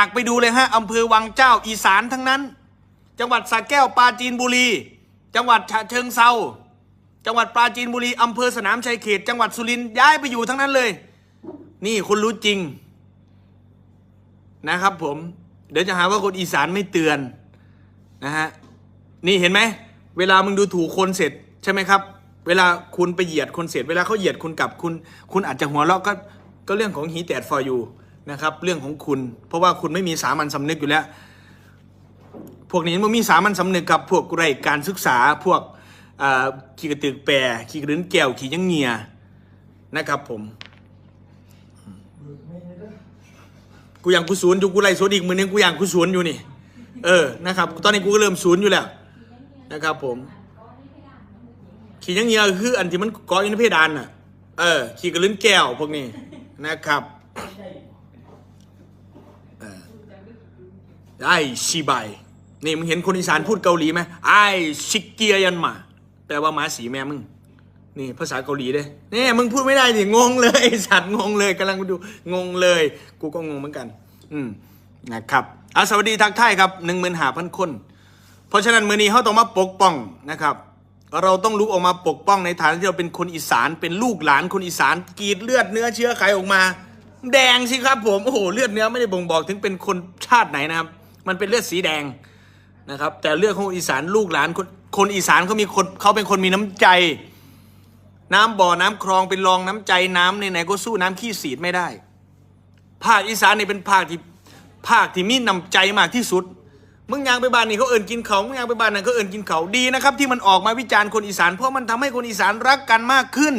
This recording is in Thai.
ากไปดูเลยฮะอำเภอวังเจ้าอีสานทั้งนั้น จังหวัดสระแก้วปราจีนบุรี จังหวัดฉะเชิงเซาจังหวัดปราจีนบุรีอำเภอสนามชัยเขต จังหวัดสุรินทร์ย้ายไปอยู่ทั้งนั้นเลย นี่คนรู้จริงนะครับผม เดี๋ยวจะหาว่าคนอีสานไม่เตือนนะฮะนี่เห็นไหมเวลามึงดูถูกคนเสร็จใช่ไหมครับ เวลาคุณไปเหยียดคนเสร็จ เวลาเขาเหยียดคุณกลับคุณ คุณอาจจะหัวเราะก็ก็เรื่องของฮีแตดฟอร์ยู นะครับ เรื่องของคุณ เพราะว่าคุณไม่มีสามัญสำนึกอยู่แล้ว พวกนี้มันมีสามัญสำนึกกับพวกไรการศึกษาพวกขี้กระตือแปรขี้กระดืนแก้วขี้ยังเงียนะครับผมกูยังกูศูนย์อยู่กูไล่ศูนย์อีกมือนึงกูยังกูศูนย์อยู่นี่เออนะครับตอนนี้กูก็เริ่มศูนย์อยู่แล้วนะครับ ผม ขี้ยังเงียคืออันที่มันเกาะอยู่ในเพดานน่ะเออขี้กระลืนแก้วพวกนี้นะครับ ไอชิบายนี่มึงเห็นคนอีสานพูดเกาหลีไหมไอชิกเกียยันมาแปลว่าหมาสีแม่มึง นี่ภาษาเกาหลีเด้นี่มึงพูดไม่ได้ดิงงเลยสัตว์งงเลยกำลังดูงงเลย กูก็งงเหมือนกัน อืมนะครับอาสวัสดีทักทายครับหนึ่งหมื่นหาพันคน เพราะฉะนั้นมือนี้เขาต้องมาปกป้องนะครับ เราต้องลุกออกมาปกป้องในฐานะที่เราเป็นคนอีสานเป็นลูกหลานคนอีสานกรีดเลือดเนื้อเชื้อไขออกมา แดงสิครับผม โอ้โห เลือดเนื้อไม่ได้บ่งบอกถึงเป็นคนชาติไหนนะครับ มันเป็นเลือดสีแดงนะครับ แต่เลือดของอีสานลูกหลานคนคนอีสานเขามีคนเขาเป็นคนมีน้ำใจ น้ำบ่อน้ำคลองเป็นรองน้ำใจน้ำในไหนๆก็สู้น้ำขี้สีดไม่ได้ ภาคอีสานนี่เป็นภาคที่ภาคที่มีน้ำใจมากที่สุดมึงยางไปบ้านนี่เขาเอินกินเขามึงยางไปบ้านนั่นเขาเอินกินเขาดีนะครับที่มันออกมาวิจารณ์คนอีสานเพราะมันทำให้คนอีสานรักกันมากขึ้น